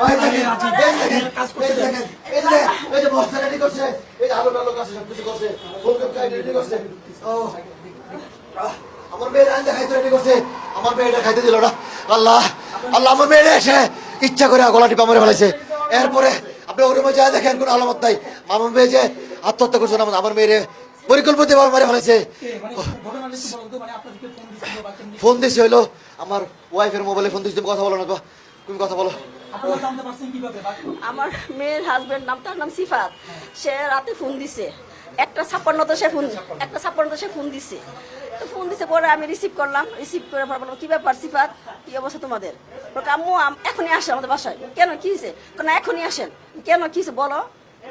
ভাই দেখেন, এই দেখেন, এই দেখেন, এই যে এই যে বস্তা ready করছে, এই যে আলু টালু কাছে সবকিছু করছে, ফুলকপি কাটে ready করছে। ও, আমার ready করছে, আমার খাইতে দিল না। আল্লাহ আল্লাহ আমার এসে ইচ্ছা করে গলা টিপা ফেলেছে এরপরে আপনি ওর রুমে যা দেখেন কোনো আলামত নাই। আমার মেয়ে যে আত্মহত্যা করছে না আমার মেয়ের পরিকল্পিত মেরে ফেলেছে ফোন দিছে হইল আমার ওয়াইফের মোবাইলে ফোন দিচ্ছে তুমি কথা বলো না তুমি কথা বলো। আমার মেয়ের হাজবেন্ড নাম তার নাম সিফাত। সে রাতে ফোন দিছে। একটা ছাপ্পান্নতে সে ফোন একটা ছাপ্পান্নতে সে ফোন দিছে। তো ফোন দিছে পরে আমি রিসিভ করলাম। রিসিভ করে পরে বললাম কি ব্যাপার সিফাত? কি অবস্থা তোমাদের? আম্মু এখনই আসে আমাদের বাসায়। কেন? কি হয়েছে? না এখনই আসেন। কেন? কি হয়েছে? বলো।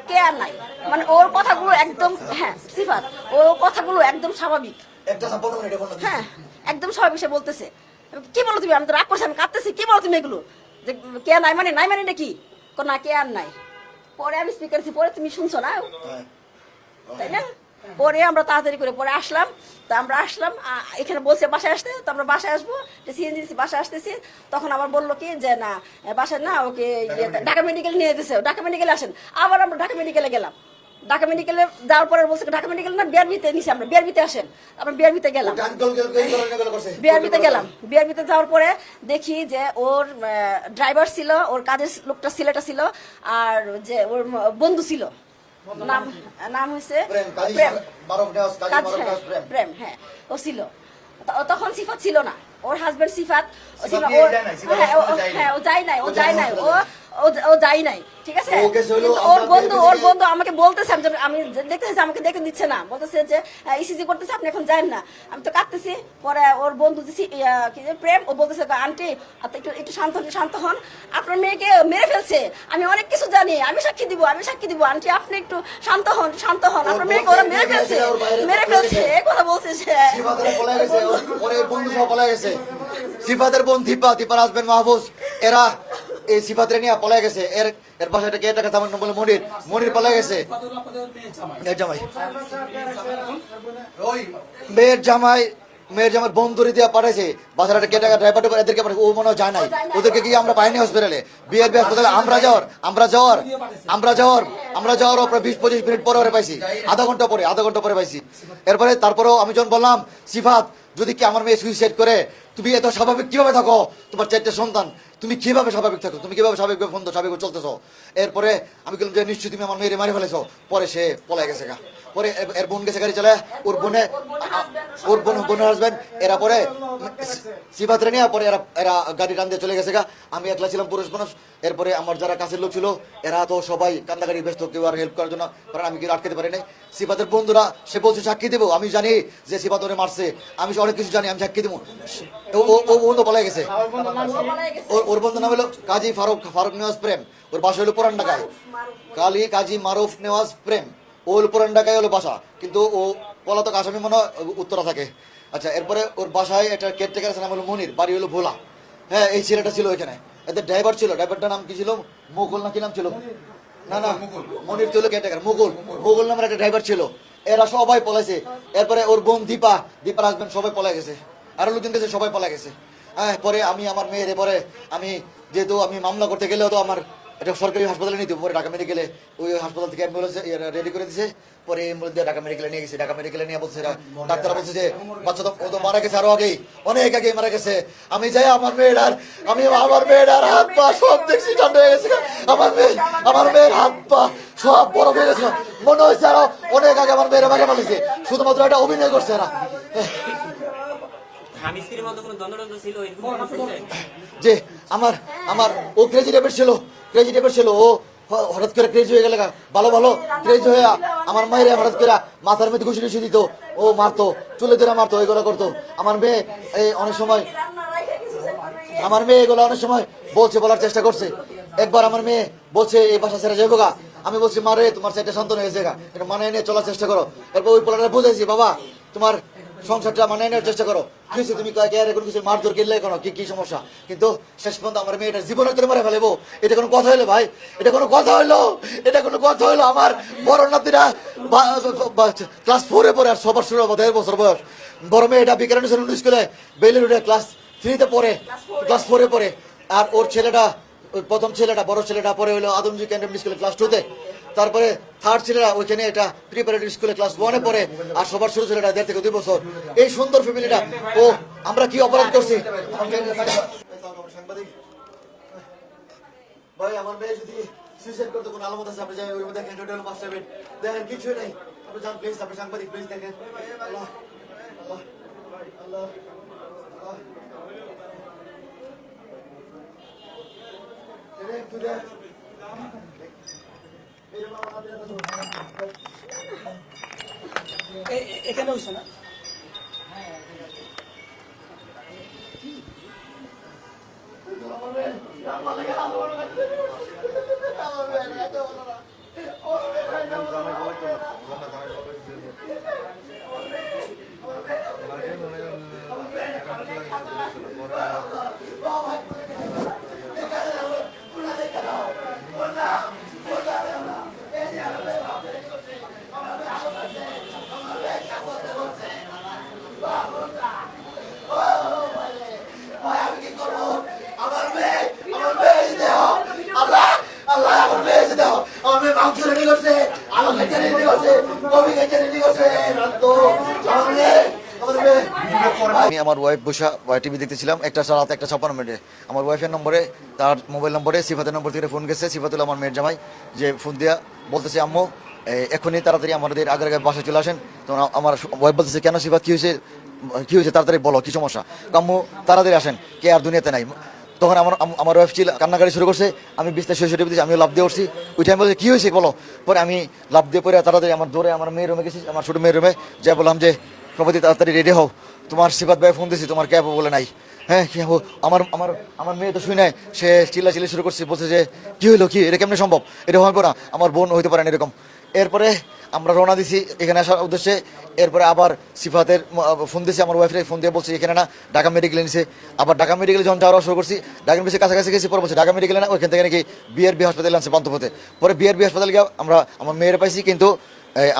কে আর নাই। মানে ওর কথাগুলো একদম হ্যাঁ সিফাত ওর কথাগুলো একদম স্বাভাবিক। হ্যাঁ একদম স্বাভাবিক সে বলতেছে। কি বলো তুমি? আমি তো রাগ করছি আমি কাঁদতেছি। কি বলো তুমি এগুলো? যে কে নাই মানে নাই মানে এটা কি? না কে আর নাই। পরে আমি স্পিকার পরে তুমি শুনছো না? তাই না? পরে আমরা তাড়াতাড়ি করে পরে আসলাম। তা আমরা আসলাম এখানে বলছে বাসায় আসতে তো আমরা বাসায় আসব। সিএনজি বাসায় আসতেছি। তখন আবার বলল কি যে না বাসায় না ওকে ঢাকা মেডিকেল নিয়ে যেতেছে। ঢাকা মেডিকেল আসেন। আবার আমরা ঢাকা মেডিকেলে গেলাম। ঢাকা মেডিকেলে যাওয়ার পরে বলছে ঢাকা মেডিকেল না বিআরবিতে নিছি আমরা বিআরবিতে আসেন। আমরা বিআরবিতে গেলাম। বিআরবিতে গেলাম। বিআরবিতে যাওয়ার পরে দেখি যে ওর ড্রাইভার ছিল ওর কাজের লোকটা ছেলেটা ছিল আর যে ওর বন্ধু ছিল। নাম নাম হয়েছে প্রেম প্রেম। হ্যাঁ, প্রেম। প্রেম হ্যাঁ ও ছিল। তখন সিফাত ছিল না। ওর হাজবেন্ড সিফাত নাই, হ্যাঁ ও- যায় নাই। হ্যাঁ ও যায় নাই। ও ও যায় নাই ঠিক আছে? ওর বন্ধু ওর বন্ধু আমাকে বলতেছে আমি দেখতেছি আমাকে দেখে দিচ্ছে না। বলতেছে যে ইসিজি করতেছে আপনি এখন যান না। আমি তো কাঁদতেছি। পরে ওর বন্ধু প্রেম ও বলতেছে আন্টি একটু একটু শান্ত শান্ত হন। আপনার মেয়েকে মেরে ফেলছে। আমি অনেক কিছু জানি। আমি সাক্ষী দিব আমি সাক্ষী দিব। আন্টি আপনি একটু শান্ত হন শান্ত হন। আপনার মেয়েকে ওরা মেরে ফেলছে। মেরে ফেলছে। এই কথা বলছে সে। বন্ধু সহ পলাই গেছে। সিফাতের বোন দীপা মাহবুজ এরা এই সিফাতের নিয়ে পলাই গেছে। এর এর বাসাটা কে টাকা তামার নাম বলে মনির। মনির পলাই গেছে। আপনাদের জামাই। মেয়ের জামাই মেয়ের জামাই বন্ধুরি দিয়ে পাঠাইছে। বাজারে কে টাকা ড্রাইভার করে এদেরকে পাঠাইছে। ও মনে হয় যায় নাই। ওদেরকে কি আমরা পাইনি হসপিটালে বিয়ের বিয়ে হাসপাতালে আমরা যাওয়ার আমরা যাওয়ার আমরা যাওয়ার আমরা যাওয়ার প্রায় বিশ পঁচিশ মিনিট পরে ওরে পাইছি। আধা ঘণ্টা পরে, আধা ঘণ্টা পরে পাইছি। এরপরে তারপরেও আমি যখন বললাম, সিফাত, যদি কি আমার মেয়ে সুইসাইড করে, তুমি এত স্বাভাবিক কীভাবে থাকো? তোমার চারটে সন্তান। তুমি কীভাবে স্বাভাবিক থাকো? তুমি কীভাবে স্বাভাবিক ফোন স্বাভাবিক চলতেছো? এরপরে আমি বললাম যে, নিশ্চয়ই তুমি আমার মেয়েরে মারি ফেলেছো। পরে সে পলাই গেছে গা। পরে এর- বোন গেছে গাড়ি চালায়, ওর বোনে ওর বোন বোনের হাজবেন্ড এরা পরে সিফাতরে নিয়ে পরে এরা এরা গাড়ি টান দিয়ে চলে গেছে গা। আমি একলা ছিলাম পুরুষ মানুষ, এরপরে আমার যারা কাছের লোক ছিল, এরা তো সবাই কান্দাকাটি ব্যস্ত, কেউ আর হেল্প করার জন্য, কারণ আমি কেউ আটকাতে পারি নাই সিফাতের বন্ধুরা, সে বলছে, সাক্ষী দেবো, আমি জানি যে সিফাত ওরে মারছে। আমি অনেক কিছু জানি, আমি সাক্ষী দেবো। ও- বন্ধু পলাই গেছে। ওর বন্ধু নাম হলো কাজী ফারুক ফারুক নেওয়াজ প্রেম। ওর বাসা হলো পুরান ঢাকায়। কালী কাজী মারুফ নেওয়াজ প্রেম। ও হলো পুরান ঢাকায় হলো বাসা, কিন্তু ও পলাতক আসামি মনে উত্তরা থাকে। আচ্ছা এরপরে ওর বাসায় একটা কেয়ারটেকার আছে, নাম হলো মনির, বাড়ি হলো ভোলা। হ্যাঁ এই ছেলেটা ছিল এখানে। এদের ড্রাইভার ছিল ড্রাইভারটার নাম কি ছিল? মুকুল না কি নাম ছিল? না না, মনির ছিল কেয়ারটেকার মুকুল মুকুল নামের একটা ড্রাইভার ছিল। এরা সবাই পলাইছে। এরপরে ওর বোন দীপা, দীপার হাজবেন্ড সবাই পলাই গেছে। আরও লোকজন গেছে, সবাই পলাই গেছে। হ্যাঁ পরে আমি আমার মেয়ের পরে আমি যেহেতু আমি মামলা করতে গেলেও তো আমার এটা সরকারি হাসপাতালে নিতে পরে ঢাকা মেডিকেলে ওই হাসপাতাল থেকে অ্যাম্বুলেন্স রেডি করে দিছে পরে অ্যাম্বুলেন্স দিয়ে ঢাকা মেডিকেলে নিয়ে গেছে। ঢাকা মেডিকেলে নিয়ে বলছে ডাক্তাররা বলছে যে বাচ্চা তো ও তো মারা গেছে আরও আগেই অনেক আগে মারা গেছে। আমি যাই আমার মেয়ের আর আমি আমার মেয়ের আর হাত পা সব দেখছি ঠান্ডা হয়ে গেছে। আমার মেয়ে আমার মেয়ের হাত পা সব বরফ হয়ে গেছে। মনে হয়েছে আরও অনেক আগে আমার মেয়েরা মারা ফেলেছে শুধুমাত্র একটা অভিনয় করছে এরা? যে আমার আমার ও ক্রেজি টাইপের ছিল। ক্রেজি টাইপের ছিল ও হঠাৎ করে ক্রেজি হয়ে গেলে। ভালো ভালো ক্রেজি হয়ে আমার মায়ের হঠাৎ করে মাথার মধ্যে ঘুষি ঘুষি দিত। ও মারতো, চুলে ধরে মারতো, এগুলো করতো। আমার মেয়ে এই অনেক সময় আমার মেয়ে এগুলো অনেক সময় বলছে, বলার চেষ্টা করছে। একবার আমার মেয়ে বলছে, এই বাসা ছেড়ে যাব গা। আমি বলছি মারে তোমার চারটে সন্তান হয়েছে গা। এটা মানে নিয়ে চলার চেষ্টা করো। এরপর ওই পোলারে বুঝাইছি, বাবা, তোমার সংসারটা মানে নেওয়ার চেষ্টা করো। কি হয়েছে তুমি কয়েক এর কোনো কিছু মারধর কিনলে কোনো? কি কি সমস্যা? কিন্তু শেষ পর্যন্ত আমার মেয়েটা জীবনে তোর মারে ফেলেবো এটা কোনো কথা হলো ভাই? এটা কোনো কথা হইল? এটা কোনো কথা হইল আমার বড় নাতিরা ক্লাস ফোরে পরে আর সবার শুরু হবে, দেড় বছর বয়স। বড় মেয়েটা বিজ্ঞান স্কুলে বেলের ক্লাস থ্রিতে পড়ে, ক্লাস ফোরে পড়ে। আর ওর ছেলেটা, ওই প্রথম ছেলেটা, বড় ছেলেটা পরে হলো আদমজি ক্যান্টনমেন্ট স্কুলে ক্লাস টুতে। তারপরে থার্ড ছেলেরা ওইখানে এটা প্রিপারেটরি স্কুলে ক্লাস ওয়ানে পড়ে, আর সবার ছোট ছেলেটা দেড় থেকে দুই বছর। এই সুন্দর ফ্যামিলিটা। ও, আমরা কি অপরাধ করছি? ভাই, আমার মেয়ে যদি সুইসাইড আছে মধ্যে দেখেন কিছুই নেই। আপনি প্লিজ আপনি সাংবাদিক প্লিজ দেখেন, একটু দেখ। এ- এ- এখানে হয়েছে না। আমার মেয়ে আমার মেয়ে যেতে দাও আল্লাহ আল্লাহ আমার মেয়ে যেতে দাও আমার মেয়ে মাংস রেডি করছে খেতে রেডি করছে কবি রেডি করছে। আমি আমার ওয়াইফ বসা টিভি দেখতেছিলাম, একটা রাত, একটা ছাপ্পান্ন মিনিটে। আমার ওয়াইফের নম্বরে, তার মোবাইল নম্বরে, সিফাতের নম্বর থেকে ফোন গেছে, সিফাতুল আমার মেয়ের জামাই, যে ফোন দিয়া বলতেছে, আম্মু এখনই তাড়াতাড়ি আমাদের আগের আগে বাসায় চলে আসেন। তো আমার ওয়াইফ বলতেছে, কেন সিফাত, কি হয়েছে? কি হয়েছে? তাড়াতাড়ি বলো, কি সমস্যা? কাম্মু তাড়াতাড়ি আসেন, কে আর দুনিয়াতে নাই। তখন আমার আমার ওয়াইফ ছিল কান্নাকারি শুরু করছে। আমি বিস্তার শেষ টিভি আমিও লাভ দিয়ে উঠছি। ওই টাইম বলছে, কী হয়েছে? বলো। পরে আমি লাভ দিয়ে পরে তাড়াতাড়ি আমার দৌড়ে আমার মেয়ের রুমে গেছি। আমার ছোট মেয়ের রুমে যা বললাম যে প্রভৃতি তাড়াতাড়ি রেডি হও। তোমার সিফাত ভাই ফোন দিয়েছি তোমার ক্যাব বলে নাই। হ্যাঁ কি হব? আমার আমার আমার মেয়ে তো শুই নাই। সে চিল্লা চিল্লি শুরু করছে, বলছে যে, কী হইল, কি? এটা কেমনে সম্ভব? এটা হবে না। আমার বোন হইতে পারে না এরকম। এরপরে আমরা রওনা দিছি এখানে আসার উদ্দেশ্যে। এরপরে আবার সিফাতের ফোন দিয়েছি আমার ওয়াইফের ফোন দিয়ে বলছি, এখানে না, ঢাকা মেডিকেলে নিছে। আবার ঢাকা মেডিকেলে যখন যাওয়া শুরু করছি, ঢাকা মেডিকেল কাছাকাছি গেছি, পরে বলছি, ঢাকা মেডিকেলে না, ওইখান থেকে নাকি বিআরবি হাসপাতালে আনছে পান্থপথে পরে বিআরবি হাসপাতালে গিয়ে আমরা, আমার মেয়ের পাইছি, কিন্তু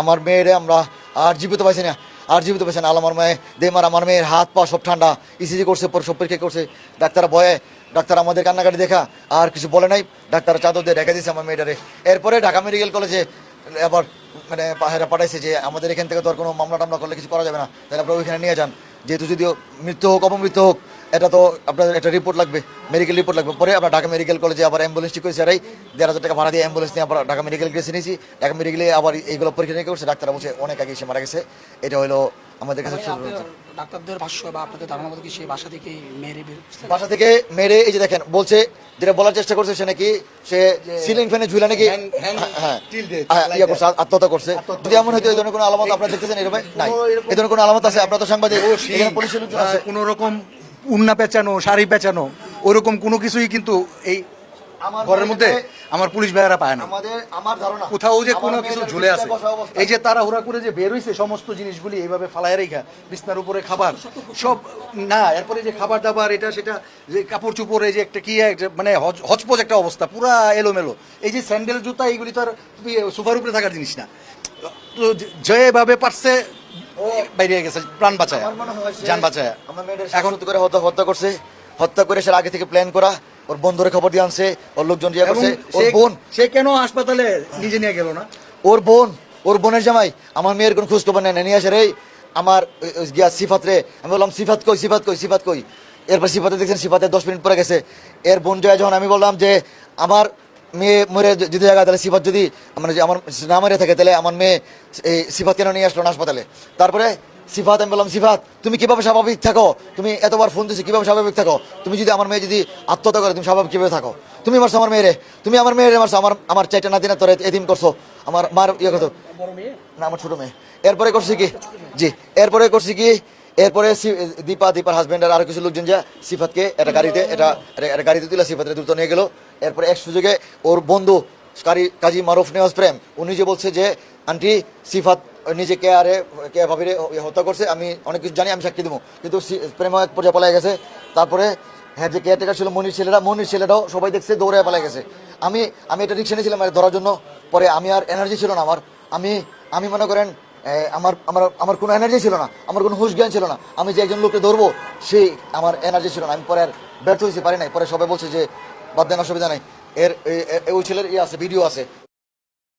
আমার মেয়েরে আমরা আর জীবিত পাইছি না। আর জীবিত পাইছি না। আমার মেয়ে দেমার আমার মেয়ের হাত পা সব ঠান্ডা ইসিজি করছে, পরে সব পরীক্ষা করছে। ডাক্তার ভয়ে, ডাক্তার আমাদের কান্নাকাটি দেখা, আর কিছু বলে নাই। ডাক্তার চাদর দিয়ে রেখে দিয়েছে আমার মেয়েটারে। এরপরে ঢাকা মেডিকেল কলেজে আবার মানে পাহাড়ে পাঠাইছে যে আমাদের এখান থেকে তো আর কোনো মামলা টামলা করলে কিছু করা যাবে না। তাহলে আপনারা ওইখানে নিয়ে যান। যেহেতু যদিও মৃত্যু হোক, অপমৃত্যু হোক, এটা তো আপনাদের একটা রিপোর্ট লাগবে মেডিকেল রিপোর্ট লাগবে। পরে আমরা ঢাকা মেডিকেল কলেজে আবার অ্যাম্বুলেন্স ঠিক করেছি আরাই দেড় হাজার টাকা ভাড়া দিয়ে অ্যাম্বুলেন্স নিয়ে আবার ঢাকা মেডিকেল গেছে নিয়েছি। ঢাকা মেডিকেলে আবার এইগুলো পরীক্ষা নিয়ে করছে ডাক্তার বলছে অনেক আগে সে মারা গেছে। এটা হলো আমাদের কাছে ডাক্তারদের ভাষ্য বা আপনাদের ধারণা মতো কি সেই বাসা থেকে মেরে বাসা থেকে মেরে এই যে দেখেন বলছে যেটা বলার চেষ্টা করছে সে নাকি সে সিলিং ফ্যানে ঝুলে নাকি হ্যাঁ হ্যাঁ, like ইয়ে করছে আত্মহত্যা করছে। যদি এমন হয়তো এই ধরনের কোনো আলামত আপনারা দেখতেছেন এরকম? নাই। এই ধরনের কোনো আলামত আছে? আপনার তো সাংবাদিক পুলিশের কোন রকম উন্না পেঁচানো শাড়ি পেঁচানো ওরকম কোনো কিছুই কিন্তু এই ঘরের মধ্যে আমার পুলিশ ভাইয়েরা পায় না। আমাদের আমার ধারণা কোথাও যে কোনো কিছু ঝুলে আছে। এই যে তারা হুড়া করে যে বের হইছে সমস্ত জিনিসগুলি এইভাবে ফালায় রেখা বিছনার উপরে খাবার সব না এরপরে যে খাবার দাবার এটা সেটা যে কাপড় চুপড় এই যে একটা কি একটা মানে হজ- হজপজ একটা অবস্থা পুরা এলোমেলো। এই যে স্যান্ডেল জুতা এইগুলি তো আর তুমি সোফার উপরে থাকার জিনিস না। তো যেভাবে পারছে বাইরে গেছে প্রাণ বাঁচায় যান বাঁচায়। এখন করে হত্যা হত্যা করছে। হত্যা করে সে আগে থেকে প্ল্যান করা। ওর বন্ধুরে খবর দিয়ে আনছে ওর লোকজন দিয়ে করছে ওর বোন। সে কেন হাসপাতালে নিজে নিয়ে গেল না? ওর বোন ওর বোনের জামাই আমার মেয়ের কোনো খোঁজ খবর নেয় না, নিয়ে আসে রে। আমার গিয়া সিফাত রে। আমি বললাম সিফাত কই সিফাত কই সিফাত কই? এরপর সিফাতে দেখছেন সিফাতে দশ মিনিট পরে গেছে। এর বোন যায় যখন আমি বললাম যে আমার মেয়ে মরে যদি জায়গা তাহলে সিফাত যদি মানে আমার না মরে থাকে তাহলে আমার মেয়ে এই সিফাত কেন নিয়ে আসলো হাসপাতালে? তারপরে সিফাত আমি বললাম সিফাত তুমি কীভাবে স্বাভাবিক থাকো? তুমি এতবার ফোন দিচ্ছি কীভাবে স্বাভাবিক থাকো? তুমি যদি আমার মেয়ে যদি আত্মহত্যা করে তুমি স্বাভাবিক কীভাবে থাকো? তুমি মারছো আমার মেয়েরে তুমি আমার মেয়েরে মারছো আমার আমার চাইটা না দিনা তোর এদিন করছ আমার মার ইয়ে করতো মেয়ে? না আমার ছোট মেয়ে। এরপরে করছি কি? জি এরপরে করছি কি? এরপরে দীপা দীপার হাজবেন্ড আর আরও কিছু লোকজন যা সিফাতকে এটা গাড়িতে এটা গাড়িতে তুলে সিফাতের দ্রুত নিয়ে গেলো। এরপরে এক সুযোগে ওর বন্ধু কাজী মারুফ নেওয়াজ প্রেম। উনি যে বলছে যে, আন্টি, সিফাত নিজে কে আরে, কে ভাবিরে হত্যা করছে, আমি অনেক কিছু জানি, আমি সাক্ষী দেবো। কিন্তু সি- প্রেম এক পর্যায়ে পালাই গেছে। তারপরে হ্যাঁ যে কেয়ারটেকার ছিল মনির ছেলেরা, মনির ছেলেটাও সবাই দেখছে, দৌড়ে পালাই গেছে। আমি আমি এটা রিক্সা নিয়েছিলাম ধরার জন্য। পরে আমি আর এনার্জি ছিল না আমার। আমি আমি মনে করেন আমার আমার আমার কোনো এনার্জি ছিল না। আমার কোনো হুশ জ্ঞান ছিল না। আমি যে একজন লোককে ধরবো সেই আমার এনার্জি ছিল না। আমি পরে আর ব্যর্থ হয়েছি পারি নাই। পরে সবাই বলছে যে, বাদ দেন, অসুবিধা নাই। এর ওই ছেলের ইয়ে আছে ভিডিও আছে।